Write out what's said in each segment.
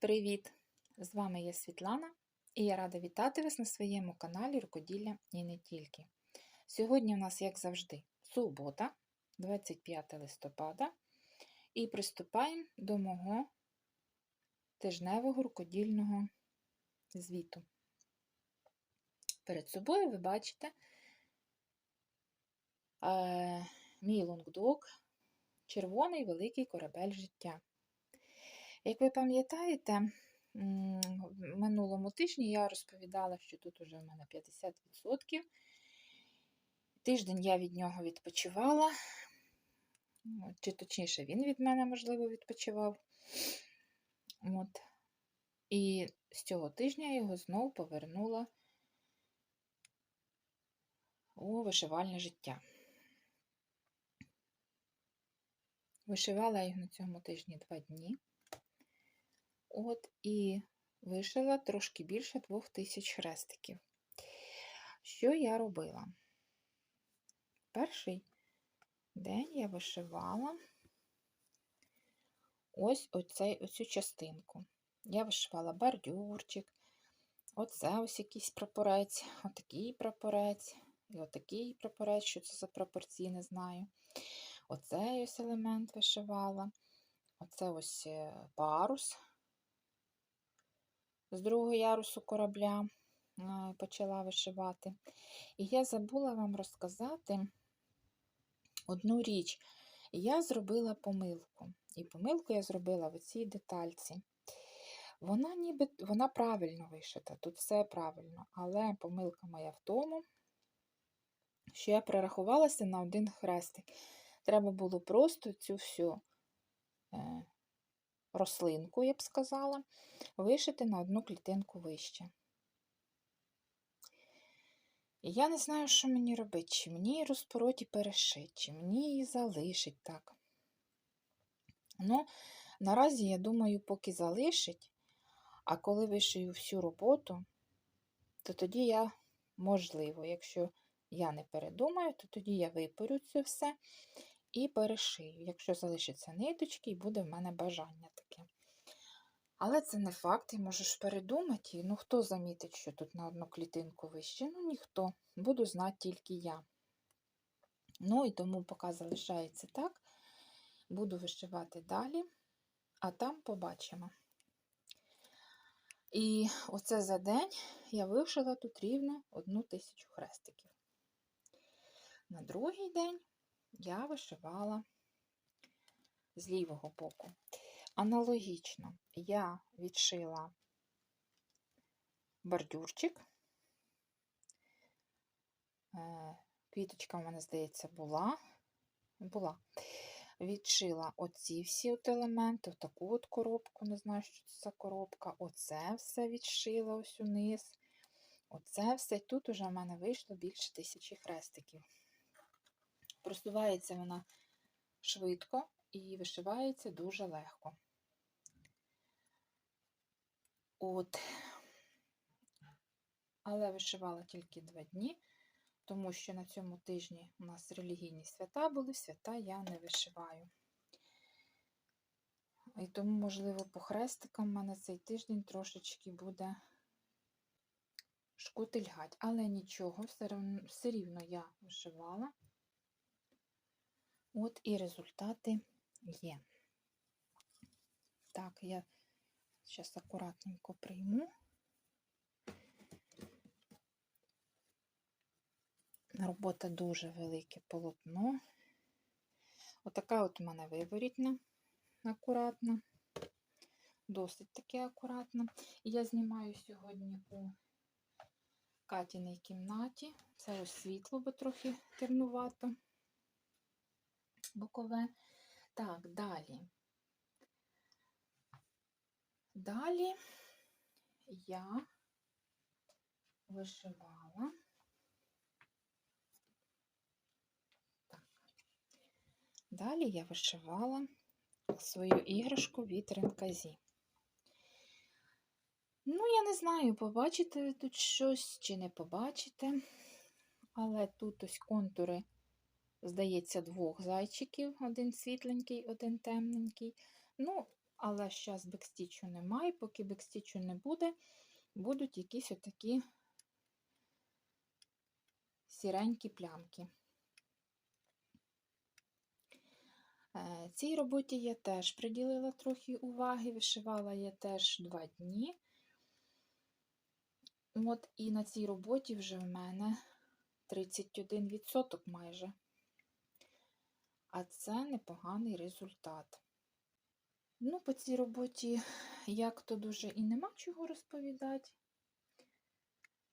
Привіт! З вами я Світлана і я рада вітати вас на своєму каналі Рукоділля і не тільки. Сьогодні у нас, як завжди, субота, 25 листопада, і приступаємо до мого тижневого рукодільного звіту. Перед собою ви бачите е, мій лонгдог, червоний великий корабель життя. Як ви пам'ятаєте, в минулому тижні я розповідала, що тут уже в мене 50%. Тиждень я від нього відпочивала, чи точніше, він від мене, можливо, відпочивав. От. І з цього тижня я його знову повернула у вишивальне життя. Вишивала я його на цьому тижні два дні. От і вишила трошки більше двох тисяч хрестиків. Що я робила? Перший день я вишивала ось оцей, оцю частинку. Я вишивала бордюрчик, оце ось якийсь прапорець, отакий прапорець, і отакий прапорець, що це за пропорції, не знаю. Оцей ось елемент вишивала, оце ось е, парус з другого ярусу корабля почала вишивати. І я забула вам розказати одну річ. Я зробила помилку. І помилку я зробила в цій детальці. Вона ніби вона правильно вишита, тут все правильно, але помилка моя в тому, що я перерахувалася на один хрестик. Треба було просто цю всю е, рослинку, я б сказала, вишити на одну клітинку вище. І я не знаю, що мені робити, чи мені її розпороті перешити, чи мені її залишить так. Ну, наразі, я думаю, поки залишить, а коли вишию всю роботу, то тоді я, можливо, якщо я не передумаю, то тоді я випорю це все і перешию. Якщо залишиться ниточки, і буде в мене бажання таке. Але це не факт, і можеш передумати. Ну, хто замітить, що тут на одну клітинку вище? Ну, ніхто. Буду знати тільки я. Ну, і тому поки залишається так. Буду вишивати далі, а там побачимо. І оце за день я вишила тут рівно одну тисячу хрестиків. На другий день я вишивала з лівого боку. Аналогічно я відшила бордюрчик. Е, квіточка в мене, здається, була. була. Відшила оці всі от елементи, таку от коробку, не знаю, що це за коробка. Оце все відшила ось униз. Оце все. І Тут уже в мене вийшло більше тисячі хрестиків. Просувається вона швидко і вишивається дуже легко. От, але вишивала тільки два дні, тому що на цьому тижні у нас релігійні свята були, свята я не вишиваю. І тому, можливо, по хрестикам в мене цей тиждень трошечки буде шкутильгать. Але нічого, все рівно, все рівно я вишивала. От і результати є. Так, я зараз акуратненько прийму. Робота дуже велике полотно. Отака от у мене виворітна, акуратна, досить таки акуратна. І я знімаю сьогодні у Катіній кімнаті. Це ось світло, бо трохи темнувато бокове. Так, далі. Далі я вишивала. Так. Далі я вишивала свою іграшку від ренказі. Ну, я не знаю, побачите ви тут щось чи не побачите, але тут ось контури здається, двох зайчиків, один світленький, один темненький. Ну, Але зараз бекстічу немає, поки бекстічу не буде, будуть якісь отакі сіренькі плямки. Е, Цій роботі я теж приділила трохи уваги, вишивала я теж два дні. От і на цій роботі вже в мене 31% майже. А це непоганий результат. Ну, по цій роботі як то дуже і нема чого розповідати.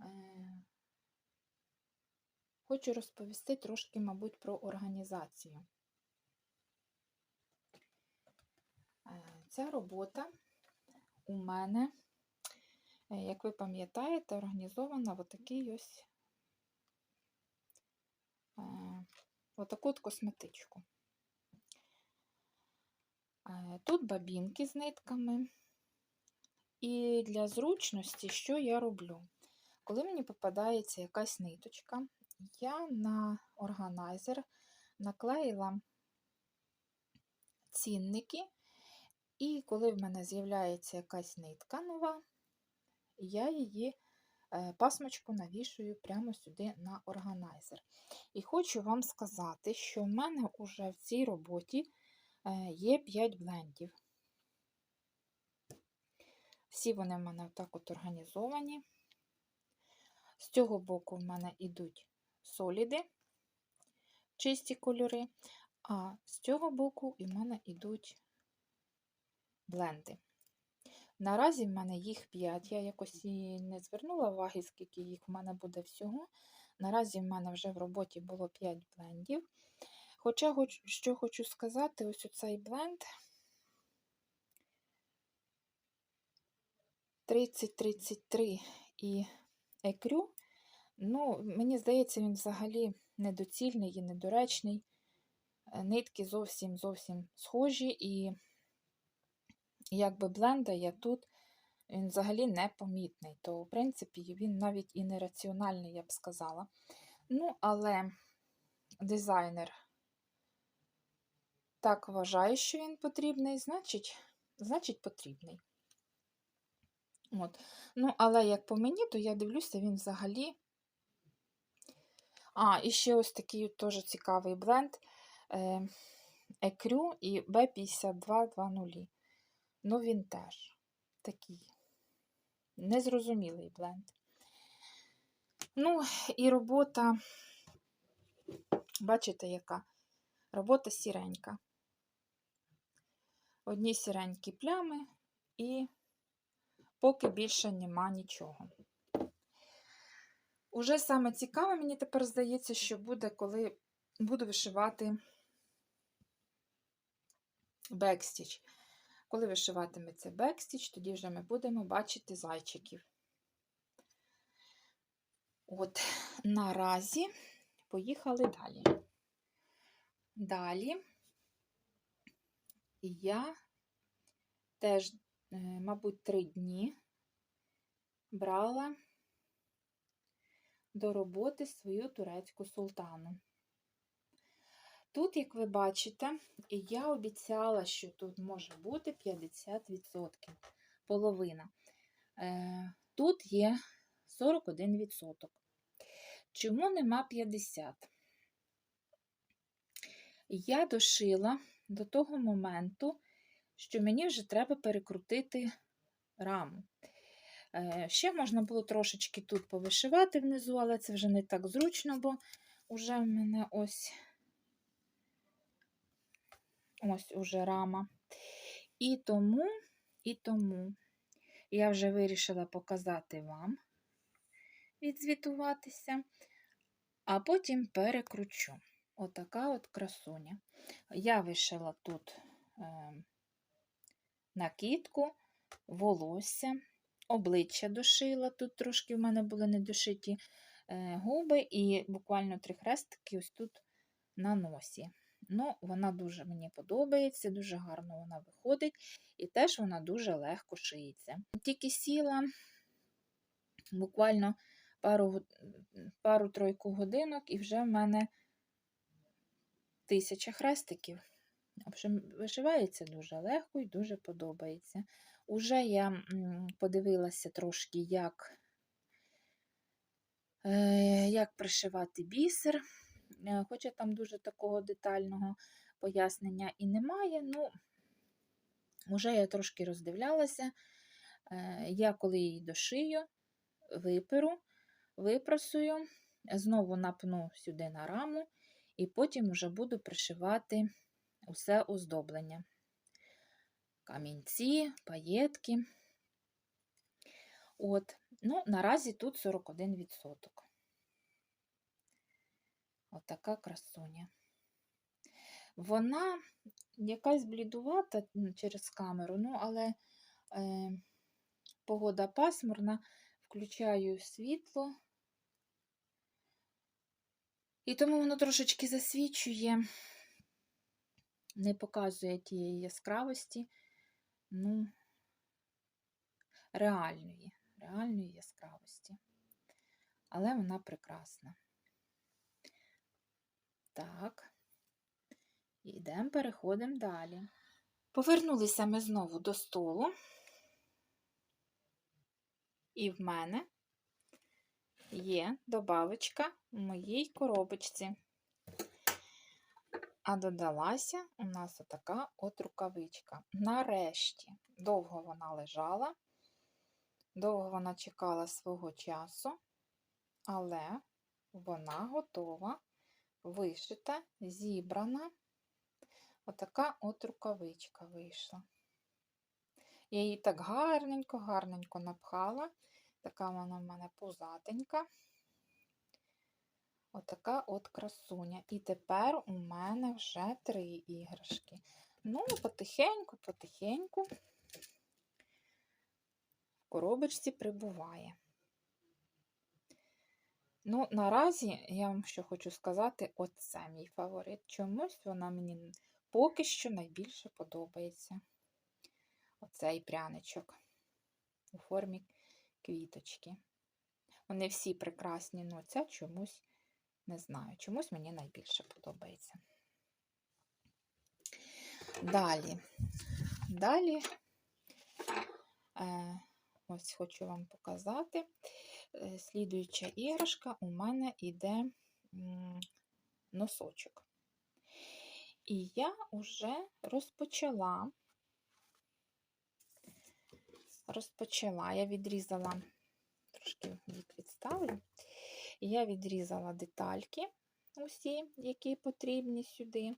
Е, Хочу розповісти трошки, мабуть, про організацію. Е, Ця робота у мене, е, як ви пам'ятаєте, організована в отакий ось отаку от косметичку. Е, Тут бабінки з нитками. І для зручності, що я роблю? Коли мені попадається якась ниточка, я на органайзер наклеїла цінники, і коли в мене з'являється якась нитка нова, я її пасмочку навішую прямо сюди на органайзер. І хочу вам сказати, що в мене вже в цій роботі е, є 5 блендів. Всі вони в мене отак от організовані. З цього боку в мене йдуть соліди, чисті кольори, а з цього боку в мене йдуть бленди. Наразі в мене їх 5. Я якось і не звернула уваги, скільки їх в мене буде всього. Наразі в мене вже в роботі було 5 блендів. Хоча, що хочу сказати, ось оцей бленд 30-33 і екрю, ну, мені здається, він взагалі недоцільний і недоречний. Нитки зовсім зовсім схожі, і якби бленда я тут, він взагалі непомітний. То, в принципі, він навіть і нераціональний, я б сказала. Ну, але дизайнер так вважає, що він потрібний, значить, значить потрібний. От. Ну, але як по мені, то я дивлюся, він взагалі. А, і ще ось такий теж цікавий бленд Екрю і B5220. Ну, він теж такий незрозумілий бленд. Ну, і робота, бачите, яка? Робота сіренька. Одні сіренькі плями і поки більше нема нічого. Уже саме цікаве, мені тепер здається, що буде, коли буду вишивати бекстіч. Коли вишиватиметься бекстіч, тоді вже ми будемо бачити зайчиків. От, наразі поїхали далі. Далі я теж Е, мабуть, три дні брала до роботи свою турецьку султану. Тут, як ви бачите, я обіцяла, що тут може бути 50%, половина. Е, тут є 41%. Чому нема 50%? Я дошила до того моменту, що мені вже треба перекрутити раму. Е, ще можна було трошечки тут повишивати внизу, але це вже не так зручно, бо вже в мене ось ось уже рама. І тому, і тому я вже вирішила показати вам, відзвітуватися, а потім перекручу. Отака от красуня. Я вишила тут е, накидку, волосся, обличчя дошила. Тут трошки в мене були недошиті е, губи, і буквально три хрестики ось тут на носі. Ну, Вона дуже мені подобається, дуже гарно вона виходить, і теж вона дуже легко шиється. Тільки сіла буквально пару-тройку пару годинок, і вже в мене тисяча хрестиків вишивається дуже легко і дуже подобається. Уже я подивилася трошки, як, е, як пришивати бісер. Е, Хоча там дуже такого детального пояснення і немає. Ну, вже я трошки роздивлялася. Е, Я коли її дошию, виперу, випрасую, знову напну сюди на раму, і потім вже буду пришивати усе оздоблення. Камінці, паєтки. От, ну, наразі тут 41%. Отака красуня. Вона якась блідувата через камеру, ну, але е, погода пасмурна, включаю світло. І тому воно трошечки засвічує, не показує тієї яскравості, ну, реальної, реальної яскравості. Але вона прекрасна. Так, йдемо, переходимо далі. Повернулися ми знову до столу, і в мене є добавочка в моїй коробочці. А додалася у нас отака от рукавичка. Нарешті, довго вона лежала, довго вона чекала свого часу, але вона готова, вишита, зібрана. Отака от рукавичка вийшла. Я її так гарненько, гарненько напхала. Така вона в мене пузатенька. Отака от красуня. І тепер у мене вже три іграшки. Ну, потихеньку, потихеньку в коробочці прибуває. Ну, наразі я вам що хочу сказати, оце мій фаворит. Чомусь вона мені поки що найбільше подобається. Оцей пряничок у формі квіточки. Вони всі прекрасні, але ця чомусь не знаю, чомусь мені найбільше подобається. Далі, далі, е, ось хочу вам показати. Е, слідуюча іграшка у мене йде носочок. І я вже розпочала розпочала. Я відрізала, трошки їх відставлю, я відрізала детальки, усі, які потрібні сюди.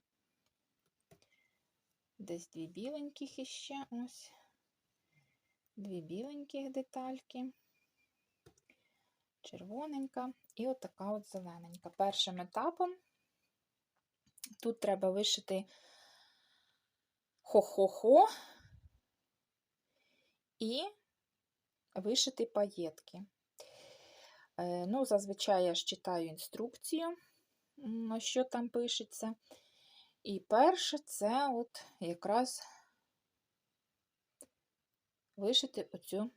Десь дві біленьких іще ось, дві біленьких детальки, червоненька і отака от зелененька. Першим етапом тут треба вишити хо-хо-хо і вишити паєтки. Е, Ну, Зазвичай я ж читаю інструкцію, м, що там пишеться. І перше це от якраз вишити оцю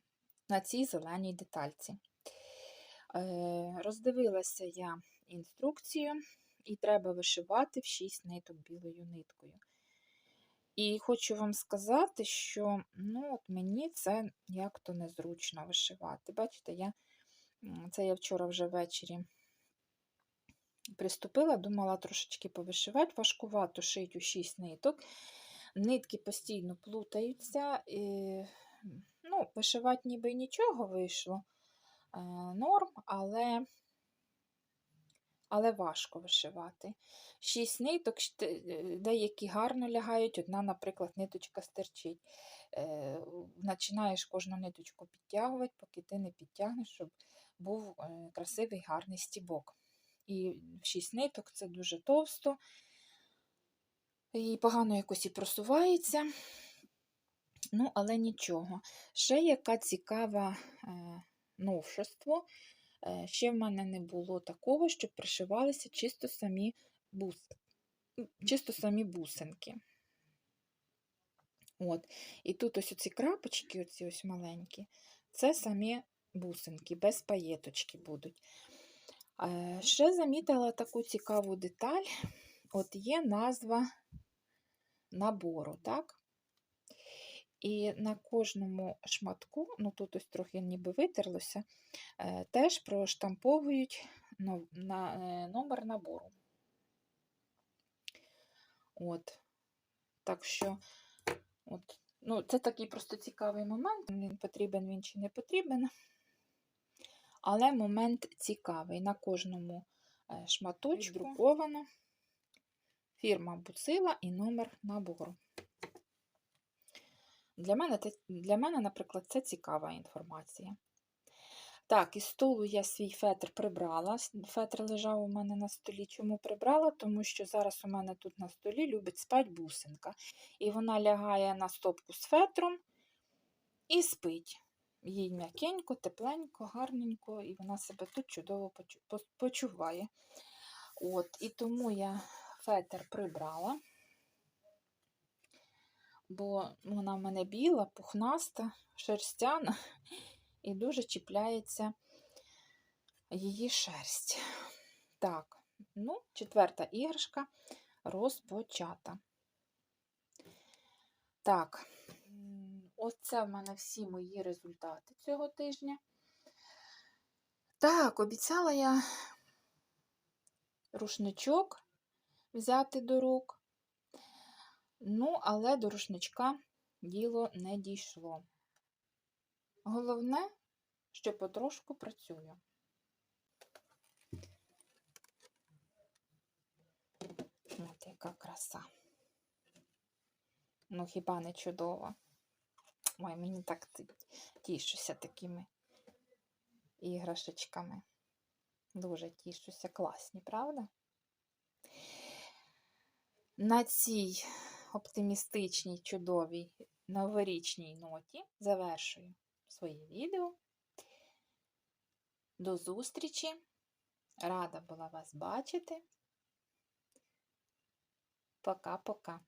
на цій зеленій детальці. Е, Роздивилася я інструкцію, і треба вишивати в 6 ниток білою ниткою. І хочу вам сказати, що ну, от мені це як-то незручно вишивати. Бачите, я, це я вчора вже ввечері приступила, думала трошечки повишивати, важкувато шить у 6 ниток. Нитки постійно плутаються. І, ну, Вишивати ніби нічого вийшло норм, але але важко вишивати. Шість ниток, е, деякі гарно лягають, одна, наприклад, ниточка стерчить. Е, Починаєш кожну ниточку підтягувати, поки ти не підтягнеш, щоб був е, красивий гарний стібок. І шість ниток це дуже товсто, і погано якось і просувається. Ну, але нічого. Ще яка цікава е, новшество. Е, ще в мене не було такого, щоб пришивалися чисто самі бус... чисто самі бусинки. От. І тут ось оці крапочки, оці ось маленькі, це самі бусинки, без паєточки будуть. Е, Ще замітила таку цікаву деталь. От є назва набору, так? І на кожному шматку, ну тут ось трохи ніби витерлося, е, теж проштамповують е, номер набору. От. Так що, от, ну, це такий просто цікавий момент. Він потрібен він чи не потрібен. Але момент цікавий. На кожному е, шматочку друковано фірма Буцила і номер набору. Для мене, для мене, наприклад, це цікава інформація. Так, із столу я свій фетр прибрала. Фетр лежав у мене на столі. Чому прибрала? Тому що зараз у мене тут на столі любить спать бусинка. І вона лягає на стопку з фетром і спить. Їй м'якенько, тепленько, гарненько, і вона себе тут чудово почу- почуває. От, і тому я фетр прибрала, бо вона в мене біла, пухнаста, шерстяна і дуже чіпляється її шерсть. Так, ну, четверта іграшка розпочата. Так, оце в мене всі мої результати цього тижня. Так, обіцяла я рушничок взяти до рук. Ну, але до рушничка діло не дійшло. Головне, що потрошку працюю. От яка краса. Ну, хіба не чудово? Ой, мені так тішуся такими іграшечками. Дуже тішуся. Класні, правда? На цій оптимістичній, чудовій новорічній ноті завершую своє відео. До зустрічі! Рада була вас бачити. Пока-пока.